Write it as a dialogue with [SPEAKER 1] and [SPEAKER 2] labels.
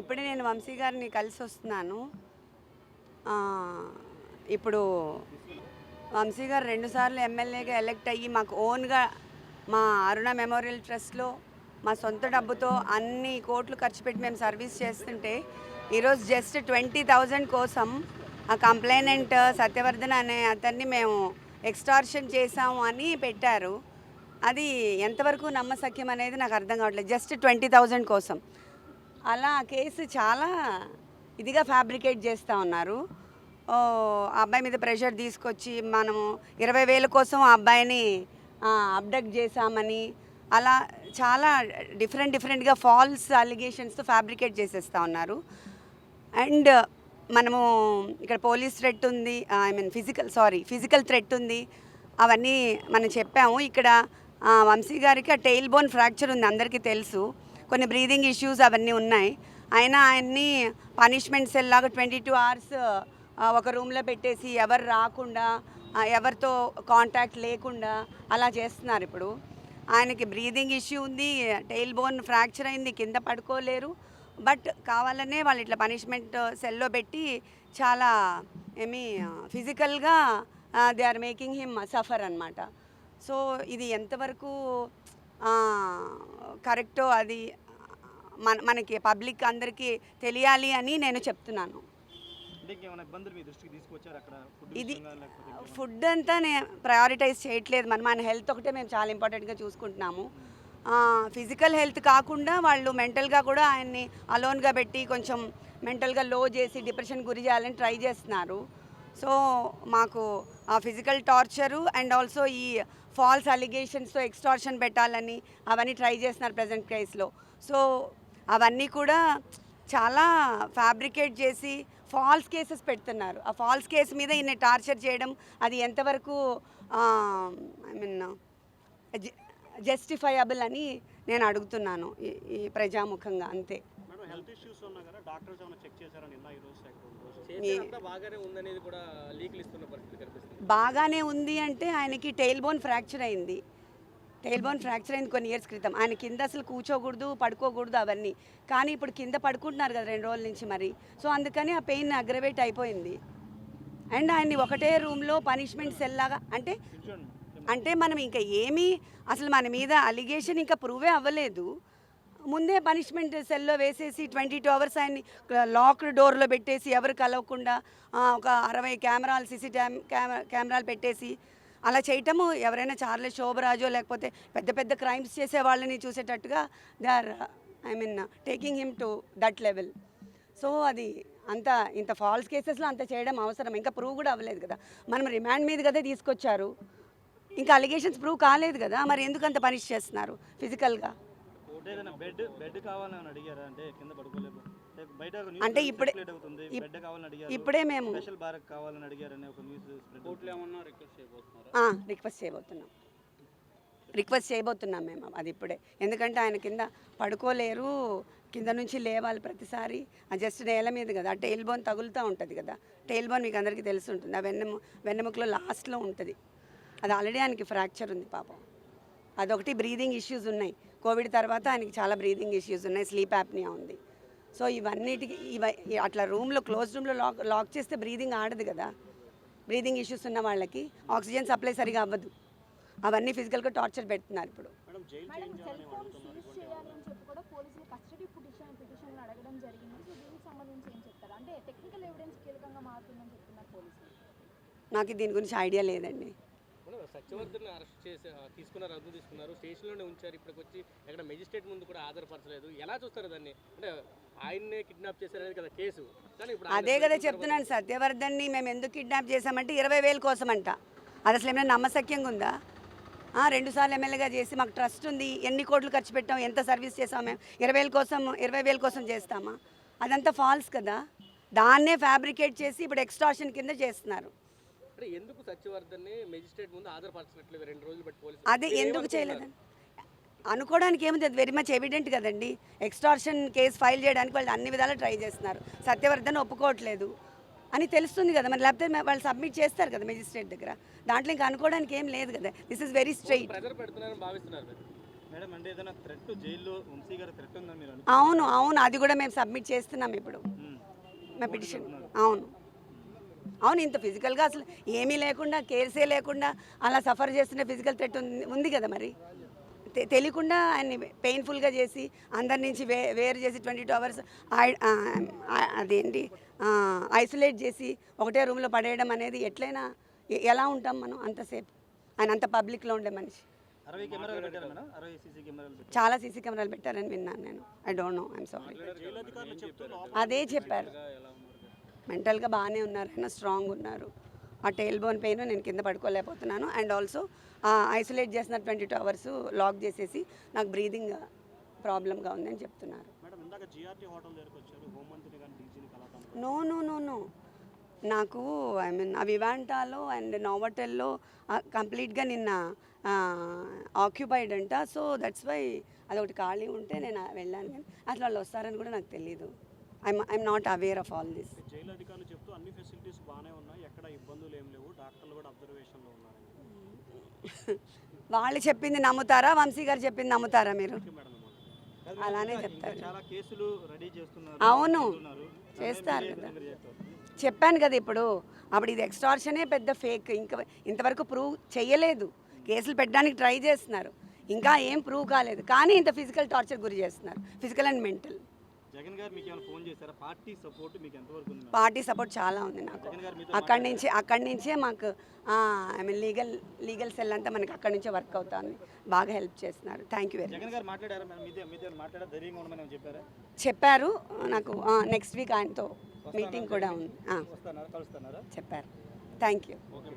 [SPEAKER 1] ఇప్పుడే నేను వంశీ గారిని కలిసి వస్తున్నాను. ఇప్పుడు వంశీ గారు రెండుసార్లు ఎమ్మెల్యేగా ఎలెక్ట్ అయ్యి మాకు ఓన్గా మా అరుణ మెమోరియల్ ట్రస్ట్లో మా సొంత డబ్బుతో అన్ని కోట్లు ఖర్చు పెట్టి మేము సర్వీస్ చేస్తుంటే ఈరోజు జస్ట్ ట్వంటీ థౌజండ్ కోసం ఆ కంప్లైనెంట్ సత్యవర్ధన్ అనే అతన్ని మేము ఎక్స్టార్షన్ చేసాము అని పెట్టారు. అది ఎంతవరకు నమ్మసక్యం అనేది నాకు అర్థం కావట్లేదు. జస్ట్ ట్వంటీ థౌజండ్ కోసం. అలా ఆ కేసు చాలా ఇదిగా ఫ్యాబ్రికేట్ చేస్తూ ఉన్నారు. ఓ, ఆ అబ్బాయి మీద ప్రెషర్ తీసుకొచ్చి మనము ఇరవై వేల కోసం ఆ అబ్బాయిని అబ్డక్ట్ చేశామని అలా చాలా డిఫరెంట్ డిఫరెంట్గా ఫాల్స్ అలిగేషన్స్తో ఫ్యాబ్రికేట్ చేసేస్తూ ఉన్నారు. అండ్ మనము ఇక్కడ పోలీస్ థ్రెట్ ఉంది I mean physical sorry physical threat ఉంది. అవన్నీ మనం చెప్పాము. ఇక్కడ వంశీ గారికి ఆ టెయిల్ బోన్ ఫ్రాక్చర్ ఉంది అందరికీ తెలుసు. కొన్ని బ్రీదింగ్ ఇష్యూస్ అవన్నీ ఉన్నాయి. అయినా ఆయన్ని పనిష్మెంట్ సెల్ లాగా ట్వంటీ టూ అవర్స్ ఒక రూమ్లో పెట్టేసి ఎవరు రాకుండా ఎవరితో కాంటాక్ట్ లేకుండా అలా చేస్తున్నారు ఇప్పుడు. ఆయనకి బ్రీదింగ్ ఇష్యూ ఉంది టెయిల్ బోన్ ఫ్రాక్చర్ అయింది కింద పడుకోలేరు. బట్ కావాలనే వాళ్ళు ఇట్లా పనిష్మెంట్ సెల్లో పెట్టి చాలా ఏమి ఫిజికల్గా they are making him suffer అనమాట సో ఇది ఎంతవరకు కరెక్టో అది మన మనకి పబ్లిక్ అందరికీ తెలియాలి అని నేను చెప్తున్నాను. ఇది? ఫుడ్ అంతా నేను ప్రయారిటైజ్ చేయట్లేదు. మన మన హెల్త్ ఒకటే మేము చాలా ఇంపార్టెంట్గా చూసుకుంటున్నాము. ఫిజికల్ హెల్త్ కాకుండా వాళ్ళు మెంటల్గా కూడా ఆయన్ని అలోన్గా పెట్టి కొంచెం మెంటల్గా లో చేసి డిప్రెషన్ గురి చేయాలని ట్రై చేస్తున్నారు. సో మాకు ఆ ఫిజికల్ టార్చరు అండ్ ఆల్సో ఈ ఫాల్స్ అలిగేషన్స్తో ఎక్స్టార్షన్ పెట్టాలని అవన్నీ ట్రై చేస్తున్నారు ప్రజెంట్ కేసులో సో అవన్నీ కూడా చాలా ఫ్యాబ్రికేట్ చేసి ఫాల్స్ కేసెస్ పెడుతున్నారు. ఆ ఫాల్స్ కేసు మీద ఈయన టార్చర్ చేయడం అది ఎంతవరకు ఐ మీన్ జస్టిఫైయబుల్ అని నేను అడుగుతున్నాను ఈ- ఈ ప్రజాముఖంగా అంతే.
[SPEAKER 2] మేడం హెల్త్ ఇష్యూస్ ఉన్నా కదా డాక్టర్స్ ఏమైనా చెక్ చేశారా నిన్న ఈ రోజు second రోజు?
[SPEAKER 3] చేసేదంతా బాగానే ఉందనేది కూడా లీకులు ఇస్తున్న పరిస్థితి కనిపిస్తుంది.
[SPEAKER 1] బాగానే ఉంది అంటే ఆయనకి టెయిల్ బోన్ ఫ్రాక్చర్ అయింది. టేల్బోన్ బోన్ ఫ్రాక్చర్ అయింది కొన్ని ఇయర్స్ క్రితం. ఆయన కింద అసలు కూర్చోకూడదు పడుకోకూడదు అవన్నీ. కానీ ఇప్పుడు కింద పడుకుంటున్నారు కదా రెండు రోజుల నుంచి మరి. సో అందుకని ఆ పెయిన్ అగ్రవేట్ అయిపోయింది. అండ్ ఆయన్ని ఒకటే రూమ్లో పనిష్మెంట్ సెల్ లాగా అంటే అంటే మనం ఇంకా ఏమీ అసలు మన మీద అలిగేషన్ ఇంకా ప్రూవే అవ్వలేదు. ముందే పనిష్మెంట్ సెల్లో వేసేసి ట్వంటీ టూ అవర్స్ ఆయన్ని లాక్డ్ డోర్లో పెట్టేసి ఎవరు కలవకుండా ఒక అరవై కెమెరాలు సీసీ కెమెరాలు పెట్టేసి అలా చేయటము ఎవరైనా చార్లెస్ శోభరాజో లేకపోతే పెద్ద పెద్ద క్రైమ్స్ చేసే వాళ్ళని చూసేటట్టుగా they are I mean taking him to that level. So అది అంత ఇంత ఫాల్స్ కేసెస్లో అంత చేయడం అవసరం. ఇంకా ప్రూవ్ కూడా అవ్వలేదు కదా. మనం రిమాండ్ మీద కదా తీసుకొచ్చారు. ఇంకా అలిగేషన్స్ ప్రూవ్ కాలేదు కదా. మరి ఎందుకు అంత పనిష్ చేస్తున్నారు ఫిజికల్గా?
[SPEAKER 2] అంటే ఏదైనా బెడ్ బెడ్ కావాలని ఏమైనా అడిగారా? అంటే కింద పడుకోలేము అంటే బయట ఒక
[SPEAKER 1] అంటే
[SPEAKER 2] న్యూస్
[SPEAKER 1] ఇప్పుడే-
[SPEAKER 2] circulate అవుతుంది.
[SPEAKER 1] ఇప్-
[SPEAKER 2] బెడ్ కావాలని అడిగారు.
[SPEAKER 1] ఇప్పుడే మేము
[SPEAKER 2] స్పెషల్ బారక్ కావాలని అడిగారని ఒక న్యూస్ స్ప్రెడ్
[SPEAKER 3] కోర్టులు ఏమన్నా రిక్వెస్ట్ చేయబోతున్నారా?
[SPEAKER 1] రిక్వెస్ట్ చేయబోతున్నాం. రిక్వెస్ట్ చేయబోతున్నాం మేము అది ఇప్పుడే. ఎందుకంటే ఆయన కింద పడుకోలేరు కింద నుంచి లేవాలి ప్రతిసారి. ఆ జస్ట్ నేల మీద కదా. ఆ టెయిల్ బోన్ తగులుతూ ఉంటుంది కదా. టెయిల్ బోన్ మీకు అందరికీ తెలిసి ఉంటుంది. ఆ వెన్నెము వెన్నెముకలో లాస్ట్లో ఉంటుంది. అది ఆల్రెడీ ఆయనకి ఫ్రాక్చర్ ఉంది పాపం. అదొకటి బ్రీదింగ్ ఇష్యూస్ ఉన్నాయి. కోవిడ్ తర్వాత ఆయనకి చాలా బ్రీదింగ్ ఇష్యూస్ ఉన్నాయి స్లీప్ యాప్నియా ఉంది. సో ఇవన్నిటికి ఇవ అట్లా రూమ్లో క్లోజ్ రూమ్లో లాక్ లాక్ చేస్తే బ్రీదింగ్ ఆడదు కదా. బ్రీదింగ్ ఇష్యూస్ ఉన్న వాళ్ళకి ఆక్సిజన్ సప్లై సరిగా అవ్వదు. అవన్నీ ఫిజికల్గా టార్చర్ పెడుతున్నారు ఇప్పుడు.
[SPEAKER 2] Madam jail
[SPEAKER 4] madam
[SPEAKER 2] change
[SPEAKER 4] cell phone seize చేయాలి అని చెప్పి కూడా పోలీసులు కస్టడీ పిటిషన్ పిటిషన్లు అడగడం జరిగింది. సో దీనికి సంబంధించి ఏం చెప్తారు? అంటే టెక్నికల్ ఎవిడెన్స్ కీలకంగా మారుతుందని చెప్తున్నారు పోలీసులు.
[SPEAKER 1] నాకు దీని గురించి ఐడియా లేదండి.
[SPEAKER 3] సత్యవర్ధన్ అరెస్ట్ చేసి తీసుకున్నారు రద్దు తీసుకున్నారు. స్టేషన్లోనే ఉంచారు. ఇప్పటికి వచ్చి ఎక్కడ మెజిస్ట్రేట్ ముందు కూడా ఆధారపరచలేదు. ఎలా చూస్తారు దాన్ని? అంటే ఆయన్నే కిడ్నాప్ చేశారనేది కదా కేసు. కానీ ఇప్పుడు ఆయన
[SPEAKER 1] అదే కదా చెప్తున్నాను సత్యవర్ధన్ని మేము ఎందుకు కిడ్నాప్ చేశామంటే ఇరవై వేల కోసం అంట అది అసలు ఏమైనా నమ్మశక్యంగా ఉందా? ఆ, రెండుసార్లు ఎమ్మెల్యేగా చేసి మాకు ట్రస్ట్ ఉంది. ఎన్ని కోట్లు ఖర్చు పెట్టాం? ఎంత సర్వీస్ చేసాం మేము? ఇరవై వేల కోసం ఇరవై వేల కోసం చేస్తామా? అదంతా ఫాల్స్ కదా. దాన్నే ఫ్యాబ్రికేట్ చేసి ఇప్పుడు ఎక్స్టార్షన్ కింద చేస్తున్నారు.
[SPEAKER 3] ఎందుకు సత్యవర్ధన్ని మెజిస్ట్రేట్ ముందు ఆధారపరచట్లేదు? రెండు రోజులు బట్టి పోలీసులు.
[SPEAKER 1] అదే ఎందుకు? చేయలేదని అనుకోవడానికి ఏముంది? అది వెరీ మచ్ ఎవిడెంట్ కదండి. ఎక్స్టార్షన్ కేసు ఫైల్ చేయడానికి వాళ్ళు అన్ని విధాలు ట్రై చేస్తున్నారు. సత్యవర్ధన్ ఒప్పుకోవట్లేదు అని తెలుస్తుంది కదా. మరి లేకపోతే వాళ్ళు సబ్మిట్ చేస్తారు కదా మెజిస్ట్రేట్ దగ్గర. దాంట్లో ఇంకా అనుకోవడానికి ఏం లేదు కదా. దిస్ ఇస్ వెరీ స్ట్రైట్ అవును అవును. అది కూడా మేము సబ్మిట్ చేస్తున్నాం ఇప్పుడు. మా పిటిషన్ అవును. అవును ఇంత ఫిజికల్గా అసలు ఏమీ లేకుండా కేర్సే లేకుండా అలా సఫర్ చేస్తున్న ఫిజికల్ థ్రెట్ ఉంది ఉంది కదా మరి? తె- తెలియకుండా ఆయన్ని పెయిన్ఫుల్గా చేసి అందరి నుంచి వే వేరు చేసి ట్వంటీ టూ అవర్స్ అదేంటి ఐసోలేట్ చేసి ఒకటే రూమ్లో పడేయడం అనేది ఎట్లయినా ఎలా ఉంటాం మనం అంతసేపు? ఆయన అంత పబ్లిక్లో ఉండే మనిషి. చాలా సీసీ కెమెరాలు పెట్టారని విన్నాను నేను. I don't know I'm sorry అదే చెప్పారు. మెంటల్గా బాగానే ఉన్నారు ఆయన స్ట్రాంగ్ ఉన్నారు. ఆ టైల్ బోన్ పెయిన్ నేను కింద పడుకోలేకపోతున్నాను. అండ్ ఆల్సో ఐసోలేట్ చేసిన ట్వంటీ టూ అవర్స్ లాక్ చేసేసి నాకు బ్రీదింగ్ ప్రాబ్లంగా ఉందని చెప్తున్నారు. నో నో నో నో నాకు ఐ మీన్ ఆ వివాంటాలో అండ్ నోవటెల్లో కంప్లీట్గా నిన్న ఆక్యుపైడ్ అంట. సో దట్స్ వై అదొకటి ఖాళీ ఉంటే నేను వెళ్ళాను. కానీ అసలు వాళ్ళు వస్తారని కూడా నాకు తెలియదు I'm I'm not aware of all this
[SPEAKER 5] jail అధికారులు చెప్తూ అన్ని ఫెసిలిటీస్ బాగానే ఉన్నాయి. ఎక్కడ ఇబ్బందులు ఏం లేవు. డాక్టర్లు కూడా అబ్జర్వేషన్లో ఉన్నారు
[SPEAKER 1] వాళ్ళు చెప్పింది నమ్ముతారా? వంశీ గారు చెప్పింది నమ్ముతారా మీరు? అలానే చెప్తారు. అవును. చేస్తారు కదా. చెప్పాను కదా ఇప్పుడు. అప్పుడు ఇది ఎక్స్టార్షనే పెద్ద ఫేక్ ఇంకా ఇంతవరకు ప్రూవ్ చేయలేదు. కేసులు పెట్టడానికి ట్రై చేస్తున్నారు. ఇంకా ఏం ప్రూవ్ కాలేదు. కానీ ఇంత ఫిజికల్ టార్చర్ గురి చేస్తున్నారు. ఫిజికల్ అండ్ మెంటల్
[SPEAKER 2] జగన్ గారు మీకు ఏమైనా ఫోన్ చేశారా? పార్టీ సపోర్ట్ మీకు ఎంతవరకు ఉంది మేడం?
[SPEAKER 1] పార్టీ సపోర్ట్ చాలా ఉంది నాకు.
[SPEAKER 2] జగన్ గారు మీతో
[SPEAKER 1] అక్కడి నుంచి అక్కడి నుంచే మాకు I mean legal legal cell అంతా మనకి అక్కడి నుంచే వర్క్ అవుతుంది. బాగా హెల్ప్ చేస్తున్నారు. Thank you very much
[SPEAKER 2] Jagan garu మాట్లాడారా మేడం? మీదే మీదే మాట్లాడారు? ధైర్యంగా ఉండమని ఏమైనా చెప్పారా?
[SPEAKER 1] చెప్పారు. నాకు నెక్స్ట్ వీక్ ఆయనతో మీటింగ్ కూడా ఉంది. చెప్పారు. Thank you